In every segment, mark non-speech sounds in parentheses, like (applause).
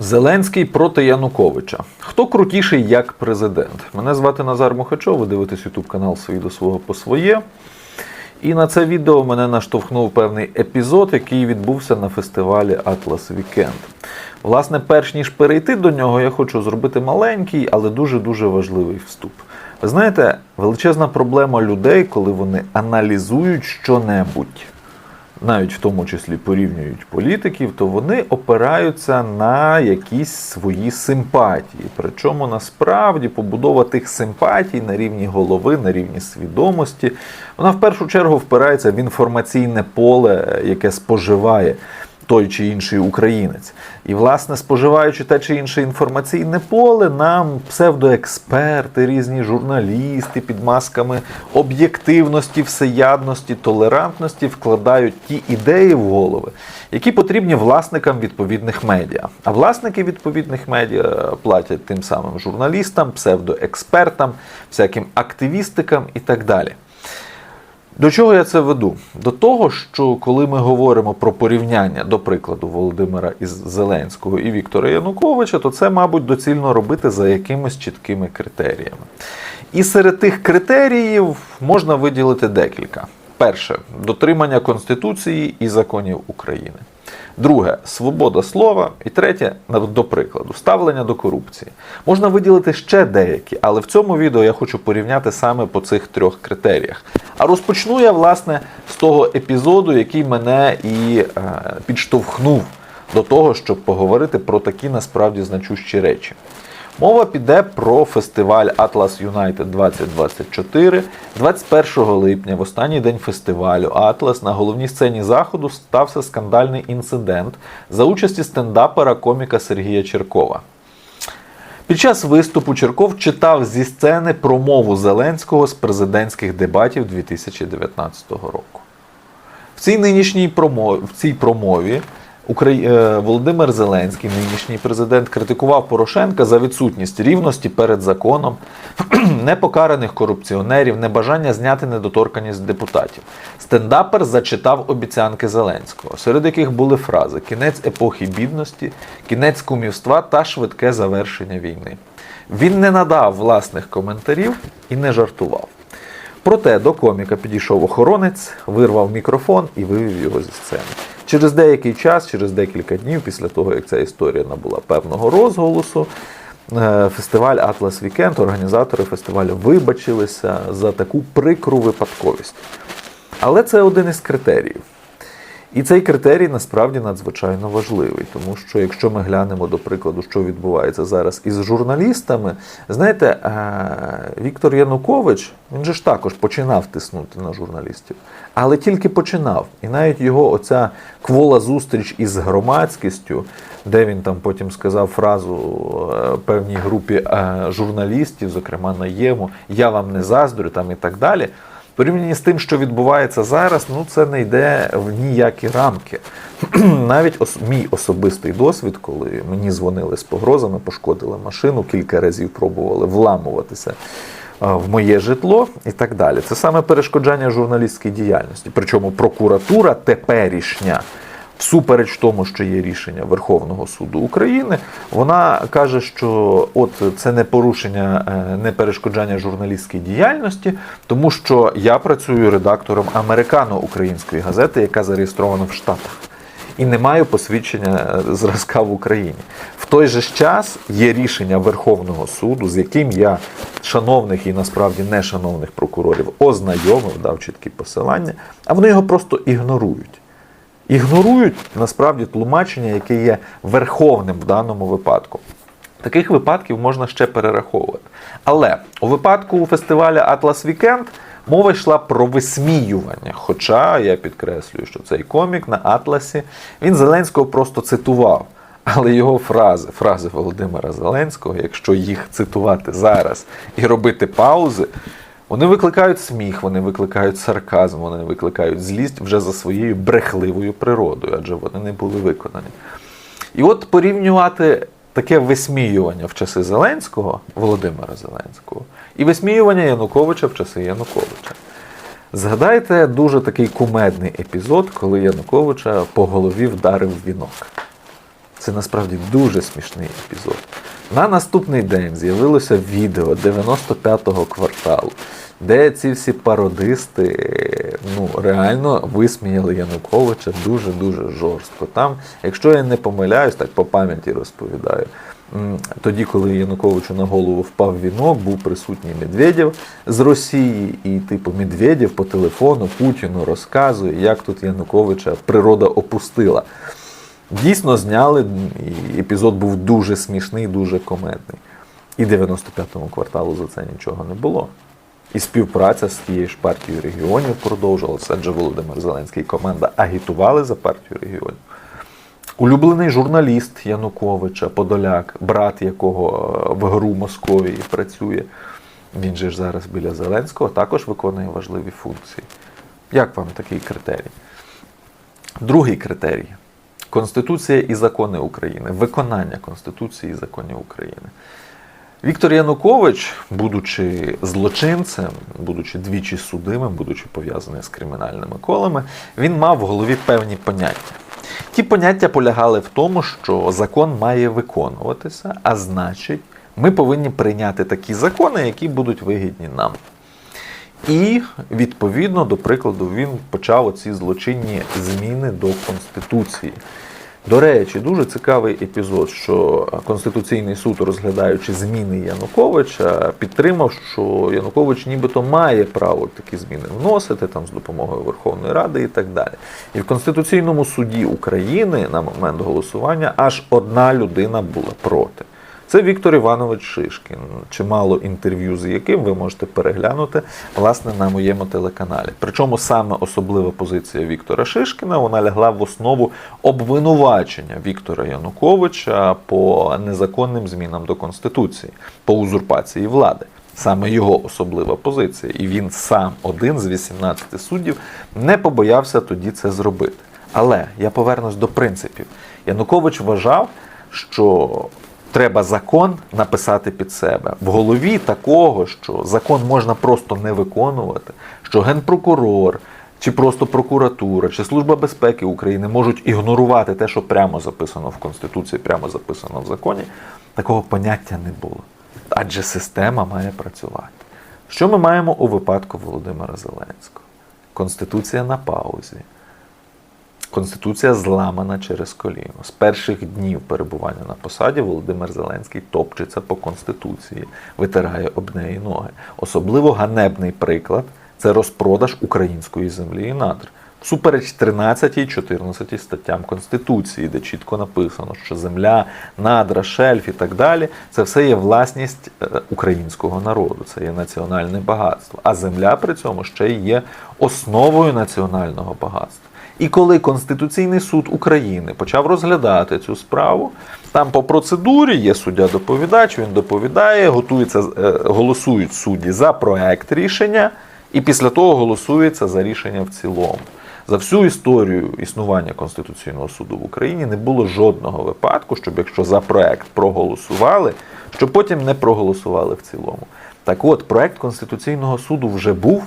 Зеленський проти Януковича. Хто крутіший як президент? Мене звати Назар Мухачов, ви дивитесь YouTube канал «Свій до свого по своє. І на це відео мене наштовхнув певний епізод, який відбувся на фестивалі Atlas Weekend. Власне, перш ніж перейти до нього, я хочу зробити маленький, але дуже-дуже важливий вступ. Ви знаєте, величезна проблема людей, коли вони аналізують що-небудь навіть в тому числі порівнюють політиків, то вони опираються на якісь свої симпатії. Причому насправді побудова тих симпатій на рівні голови, на рівні свідомості, вона в першу чергу впирається в інформаційне поле, яке споживає. Той чи інший українець. І, власне, споживаючи те чи інше інформаційне поле, нам псевдоексперти, різні журналісти під масками об'єктивності, всеядності, толерантності вкладають ті ідеї в голови, які потрібні власникам відповідних медіа. А власники відповідних медіа платять тим самим журналістам, псевдоекспертам, всяким активістикам і так далі. До чого я це веду? До того, що коли ми говоримо про порівняння, до прикладу, Володимира із Зеленського і Віктора Януковича, то це, мабуть, доцільно робити за якимись чіткими критеріями. І серед тих критеріїв можна виділити декілька. Перше дотримання Конституції і законів України. Друге свобода слова. І третє, до прикладу, ставлення до корупції. Можна виділити ще деякі, але в цьому відео я хочу порівняти саме по цих трьох критеріях. А розпочну я, власне, з того епізоду, який мене і е, підштовхнув до того, щоб поговорити про такі насправді значущі речі. Мова піде про фестиваль Atlas United 2024. 21 липня, в останній день фестивалю Atlas на головній сцені заходу стався скандальний інцидент за участі стендапера коміка Сергія Черкова. Під час виступу Черков читав зі сцени промову Зеленського з президентських дебатів 2019 року. В цій нинішній промові, в цій промові Украї... е, Володимир Зеленський, нинішній президент, критикував Порошенка за відсутність рівності перед законом, (clears throat) непокараних корупціонерів, небажання зняти недоторканність депутатів. Стендапер зачитав обіцянки Зеленського, серед яких були фрази: кінець епохи бідності, кінець кумівства та швидке завершення війни. Він не надав власних коментарів і не жартував. Проте до коміка підійшов охоронець, вирвав мікрофон і вивів його зі сцени. Через деякий час, через декілька днів, після того, як ця історія набула певного розголосу, е, фестиваль Atlas Weekend, організатори фестивалю вибачилися за таку прикру випадковість. Але це один із критеріїв. І цей критерій насправді надзвичайно важливий, тому що якщо ми глянемо до прикладу, що відбувається зараз із журналістами, знаєте, е, Віктор Янукович, він же ж також починав тиснути на журналістів, але тільки починав. І навіть його оця квола зустріч із громадськістю, де він там потім сказав фразу е, певній групі е, журналістів, зокрема на ЄМу, я вам не заздрю там і так далі. Порівняно з тим, що відбувається зараз, ну це не йде в ніякі рамки. (clears throat) Навіть ос мій особистий досвід, коли мені дзвонили з погрозами, пошкодили машину, кілька разів пробували вламуватися в моє житло і так далі. Це саме перешкоджання журналістській діяльності. Причому прокуратура теперішня. Всупереч тому, що є рішення Верховного суду України, вона каже, що от це не порушення, е, не перешкоджання журналістській діяльності, тому що я працюю редактором американо-української газети, яка зареєстрована в Штатах, і не маю посвідчення е, зразка в Україні. В той же час є рішення Верховного суду, з яким я шановних і насправді нешановних прокурорів ознайомив, дав чіткі посилання, а вони його просто ігнорують ігнорують насправді тлумачення, яке є верховним в даному випадку. Таких випадків можна ще перераховувати. Але у випадку фестиваля Atlas Weekend мова йшла про висміювання. Хоча я підкреслюю, що цей комік на Атласі він Зеленського просто цитував. Але його фрази, фрази Володимира Зеленського, якщо їх цитувати зараз і робити паузи, вони викликають сміх, вони викликають сарказм, вони викликають злість вже за своєю брехливою природою, адже вони не були виконані. І от порівнювати таке висміювання в часи Зеленського, Володимира Зеленського, і висміювання Януковича в часи Януковича. Згадайте дуже такий кумедний епізод, коли Януковича по голові вдарив вінок. Це насправді дуже смішний епізод. На наступний день з'явилося відео 95-го кварталу, де ці всі пародисти ну, реально висміяли Януковича дуже-дуже жорстко. Там, якщо я не помиляюсь, так по пам'яті розповідаю. Тоді, коли Януковичу на голову впав вінок, був присутній Медведєв з Росії, і типу Медведєв по телефону Путіну розказує, як тут Януковича природа опустила. Дійсно зняли, і епізод був дуже смішний, дуже комедний. І 95-му кварталу за це нічого не було. І співпраця з тією ж партією регіонів продовжувалася, адже Володимир Зеленський і команда агітували за партію регіонів. Улюблений журналіст Януковича, Подоляк, брат якого е, в ГРУ Московії працює. Він же ж зараз біля Зеленського також виконує важливі функції. Як вам такий критерій? Другий критерій Конституція і закони України, виконання Конституції і законів України. Віктор Янукович, будучи злочинцем, будучи двічі судимим, будучи пов'язаний з кримінальними колами, він мав в голові певні поняття. Ті поняття полягали в тому, що закон має виконуватися, а значить, ми повинні прийняти такі закони, які будуть вигідні нам. І відповідно, до прикладу, він почав оці злочинні зміни до Конституції. До речі, дуже цікавий епізод, що Конституційний суд, розглядаючи зміни Януковича, підтримав, що Янукович нібито має право такі зміни вносити там з допомогою Верховної Ради і так далі. І в Конституційному суді України на момент голосування аж одна людина була проти. Це Віктор Іванович Шишкін, чимало інтерв'ю з яким ви можете переглянути власне на моєму телеканалі. Причому саме особлива позиція Віктора Шишкіна вона лягла в основу обвинувачення Віктора Януковича по незаконним змінам до Конституції, по узурпації влади. Саме його особлива позиція, і він сам один з 18 суддів не побоявся тоді це зробити. Але я повернусь до принципів. Янукович вважав, що треба закон написати під себе. В голові такого, що закон можна просто не виконувати, що генпрокурор, чи просто прокуратура, чи Служба безпеки України можуть ігнорувати те, що прямо записано в Конституції, прямо записано в законі, такого поняття не було. Адже система має працювати. Що ми маємо у випадку Володимира Зеленського? Конституція на паузі. Конституція зламана через коліно. З перших днів перебування на посаді Володимир Зеленський топчеться по Конституції, витирає об неї ноги. Особливо ганебний приклад це розпродаж української землі і надр. Всупереч 13 і 14 статтям Конституції, де чітко написано, що земля, надра, шельф і так далі це все є власність е, українського народу, це є національне багатство. А земля при цьому ще й є основою національного багатства. І коли Конституційний суд України почав розглядати цю справу, там по процедурі є суддя-доповідач, він доповідає, готується, е, голосують судді за проект рішення, і після того голосується за рішення в цілому. За всю історію існування Конституційного суду в Україні не було жодного випадку, щоб якщо за проект проголосували, щоб потім не проголосували в цілому. Так от, проект Конституційного суду вже був.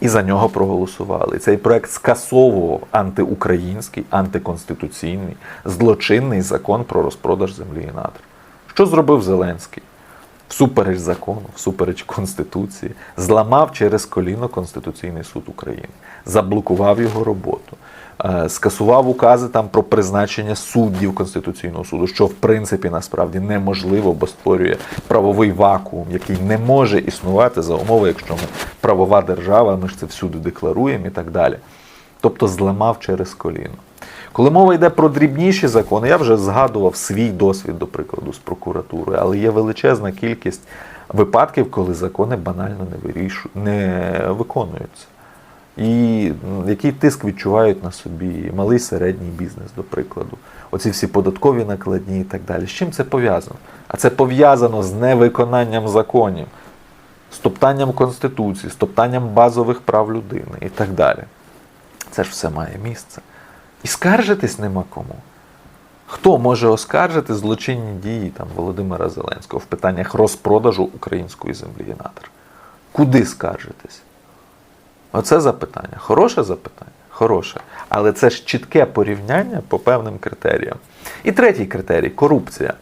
І за нього проголосували. Цей проект скасовував антиукраїнський, антиконституційний, злочинний закон про розпродаж землі і надр. Що зробив Зеленський? Всупереч закону, всупереч Конституції, зламав через коліно Конституційний суд України, заблокував його роботу, скасував укази там про призначення суддів Конституційного суду, що в принципі насправді неможливо, бо створює правовий вакуум, який не може існувати за умови, якщо ми правова держава, ми ж це всюди декларуємо і так далі. Тобто зламав через коліно. Коли мова йде про дрібніші закони, я вже згадував свій досвід, до прикладу, з прокуратурою, але є величезна кількість випадків, коли закони банально не вирішу, не виконуються. І який тиск відчувають на собі малий середній бізнес, до прикладу, оці всі податкові накладні і так далі. З чим це пов'язано? А це пов'язано з невиконанням законів, з топтанням Конституції, з топтанням базових прав людини і так далі. Це ж все має місце. І скаржитись нема кому. Хто може оскаржити злочинні дії там, Володимира Зеленського в питаннях розпродажу української землі і надр? Куди скаржитись? Оце запитання. Хороше запитання? Хороше. Але це ж чітке порівняння по певним критеріям. І третій критерій корупція.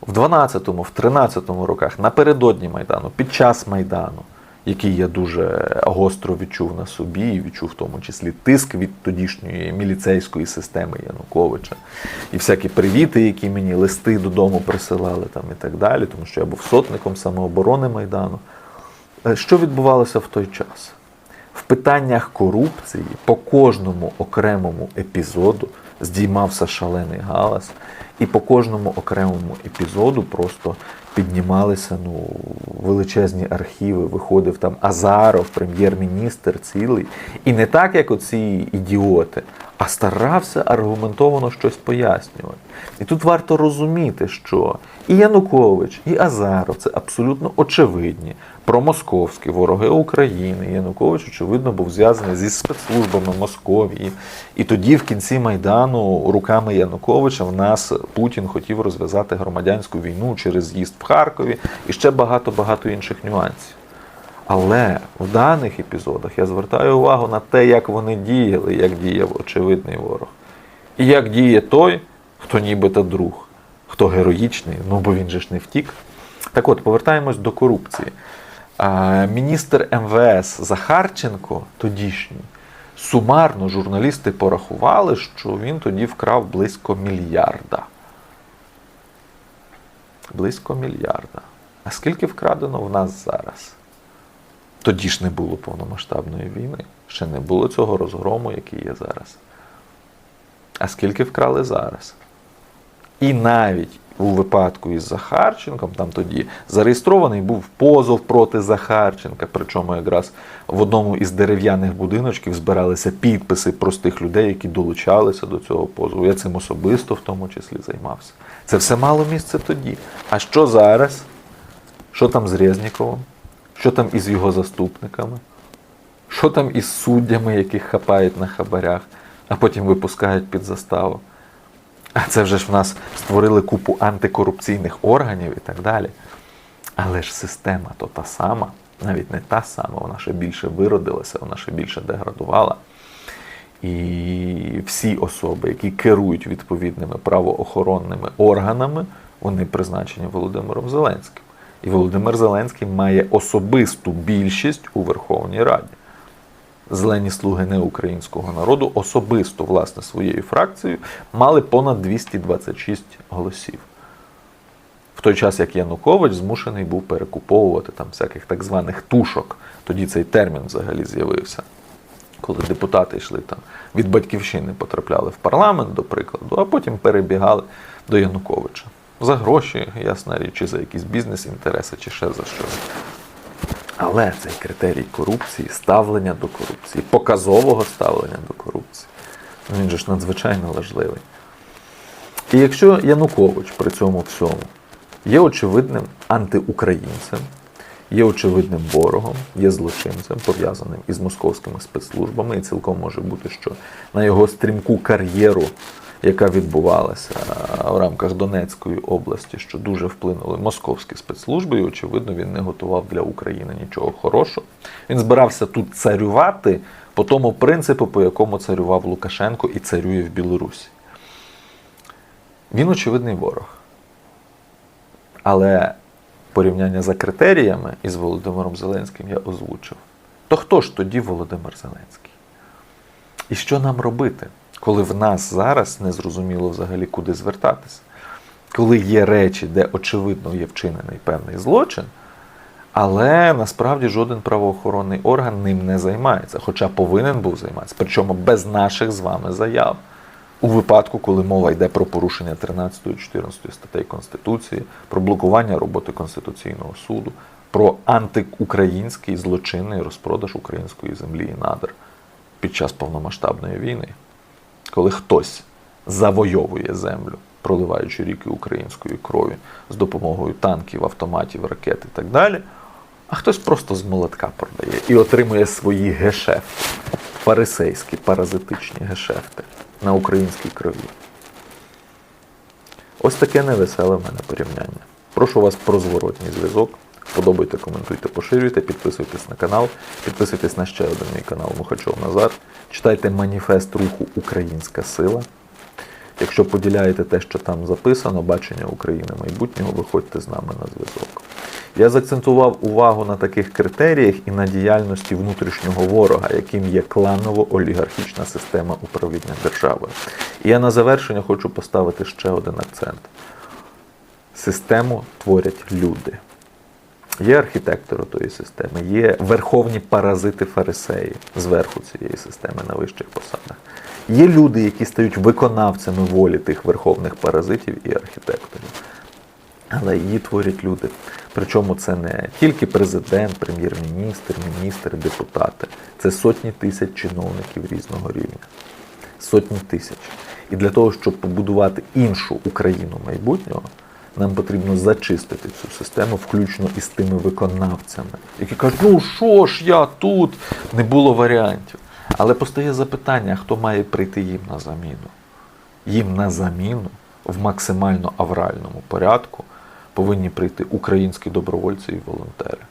В 12-му, в 13-му роках, напередодні Майдану, під час Майдану, який я дуже гостро відчув на собі, і відчув в тому числі тиск від тодішньої міліцейської системи Януковича, і всякі привіти, які мені листи додому присилали там і так далі, тому що я був сотником самооборони Майдану. Е, Що відбувалося в той час? Питаннях корупції по кожному окремому епізоду здіймався шалений галас, і по кожному окремому епізоду просто піднімалися ну, величезні архіви, виходив там Азаров, прем'єр-міністр цілий. І не так, як оці ідіоти, а старався аргументовано щось пояснювати. І тут варто розуміти, що і Янукович, і Азаров це абсолютно очевидні промосковські вороги України. Янукович, очевидно, був зв'язаний зі спецслужбами Московії. І тоді, в кінці Майдану, руками Януковича, в нас Путін хотів розв'язати громадянську війну через з'їзд в Харкові і ще багато-багато інших нюансів. Але в даних епізодах я звертаю увагу на те, як вони діяли, як діяв очевидний ворог. І як діє той, хто нібито друг, хто героїчний, ну бо він же ж не втік. Так от, повертаємось до корупції. Міністр МВС Захарченко, тодішній, сумарно журналісти порахували, що він тоді вкрав близько мільярда. Близько мільярда. А скільки вкрадено в нас зараз? Тоді ж не було повномасштабної війни, ще не було цього розгрому, який є зараз. А скільки вкрали зараз? І навіть у випадку із Захарченком, там тоді зареєстрований був позов проти Захарченка. Причому якраз в одному із дерев'яних будиночків збиралися підписи простих людей, які долучалися до цього позову. Я цим особисто в тому числі займався. Це все мало місце тоді. А що зараз? Що там з Резніковим? Що там із його заступниками? Що там із суддями, яких хапають на хабарях, а потім випускають під заставу? А це вже ж в нас створили купу антикорупційних органів і так далі. Але ж система то та сама, навіть не та сама, вона ще більше виродилася, вона ще більше деградувала. І всі особи, які керують відповідними правоохоронними органами, вони призначені Володимиром Зеленським. І Володимир Зеленський має особисту більшість у Верховній Раді. Зелені слуги неукраїнського народу особисто власне своєю фракцією мали понад 226 голосів. В той час, як Янукович змушений був перекуповувати там всяких так званих тушок. Тоді цей термін взагалі з'явився. Коли депутати йшли там від батьківщини, потрапляли в парламент, до прикладу, а потім перебігали до Януковича. За гроші, ясна річ, чи за якісь бізнес-інтереси, чи ще за щось. Але цей критерій корупції, ставлення до корупції, показового ставлення до корупції, ну, він же ж надзвичайно важливий. І якщо Янукович при цьому всьому є очевидним антиукраїнцем, є очевидним ворогом, є злочинцем, пов'язаним із московськими спецслужбами, і цілком може бути, що на його стрімку кар'єру, яка відбувалася в рамках Донецької області, що дуже вплинули московські спецслужби, і очевидно, він не готував для України нічого хорошого. Він збирався тут царювати по тому принципу, по якому царював Лукашенко і царює в Білорусі. Він очевидний ворог. Але порівняння за критеріями із Володимиром Зеленським я озвучив. То хто ж тоді Володимир Зеленський? І що нам робити, коли в нас зараз не зрозуміло взагалі куди звертатися? Коли є речі, де очевидно є вчинений певний злочин, але насправді жоден правоохоронний орган ним не займається, хоча повинен був займатися, причому без наших з вами заяв. У випадку, коли мова йде про порушення 13 і 14 статей Конституції, про блокування роботи Конституційного суду, про антиукраїнський злочинний розпродаж української землі і надр під час повномасштабної війни, коли хтось завойовує землю, проливаючи ріки української крові з допомогою танків, автоматів, ракет і так далі, а хтось просто з молотка продає і отримує свої гешефти, фарисейські, паразитичні гешефти на українській крові. Ось таке невеселе в мене порівняння. Прошу вас про зворотній зв'язок, Подобайте, коментуйте, поширюйте, підписуйтесь на канал, підписуйтесь на ще один мій канал Мухачов Назар. Читайте маніфест руху Українська сила. Якщо поділяєте те, що там записано, бачення України майбутнього, виходьте з нами на зв'язок. Я заакцентував увагу на таких критеріях і на діяльності внутрішнього ворога, яким є кланово-олігархічна система управління державою. І я на завершення хочу поставити ще один акцент: систему творять люди. Є архітектори тої системи, є верховні паразити фарисеї зверху цієї системи на вищих посадах. Є люди, які стають виконавцями волі тих верховних паразитів і архітекторів. Але її творять люди. Причому це не тільки президент, прем'єр-міністр, міністр, депутати. Це сотні тисяч чиновників різного рівня. Сотні тисяч. І для того, щоб побудувати іншу Україну майбутнього, нам потрібно зачистити цю систему, включно із тими виконавцями, які кажуть, ну що ж я тут, не було варіантів. Але постає запитання, хто має прийти їм на заміну? Їм на заміну в максимально авральному порядку повинні прийти українські добровольці і волонтери.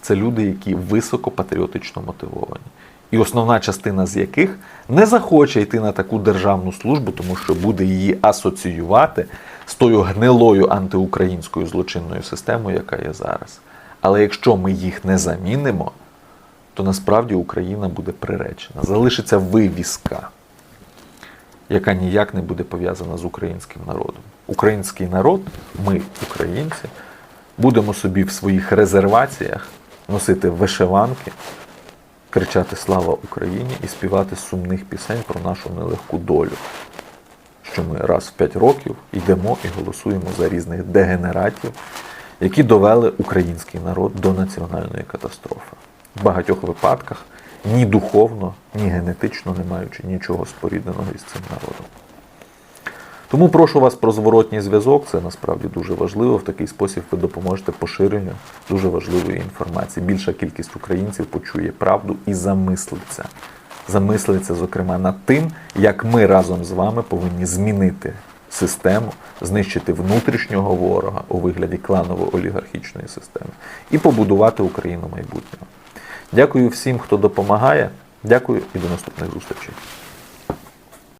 Це люди, які високо патріотично мотивовані. І основна частина з яких не захоче йти на таку державну службу, тому що буде її асоціювати з тою гнилою антиукраїнською злочинною системою, яка є зараз. Але якщо ми їх не замінимо, то насправді Україна буде приречена. Залишиться вивіска, яка ніяк не буде пов'язана з українським народом. Український народ, ми, українці, будемо собі в своїх резерваціях носити вишиванки, кричати Слава Україні і співати сумних пісень про нашу нелегку долю. Що ми раз в п'ять років йдемо і голосуємо за різних дегенератів, які довели український народ до національної катастрофи. В багатьох випадках ні духовно, ні генетично не маючи нічого спорідненого із цим народом. Тому прошу вас про зворотній зв'язок. Це насправді дуже важливо. В такий спосіб ви допоможете поширенню дуже важливої інформації. Більша кількість українців почує правду і замислиться. Замислиться, зокрема, над тим, як ми разом з вами повинні змінити систему, знищити внутрішнього ворога у вигляді кланово-олігархічної системи і побудувати Україну майбутнього. Дякую всім, хто допомагає. Дякую і до наступних зустрічей.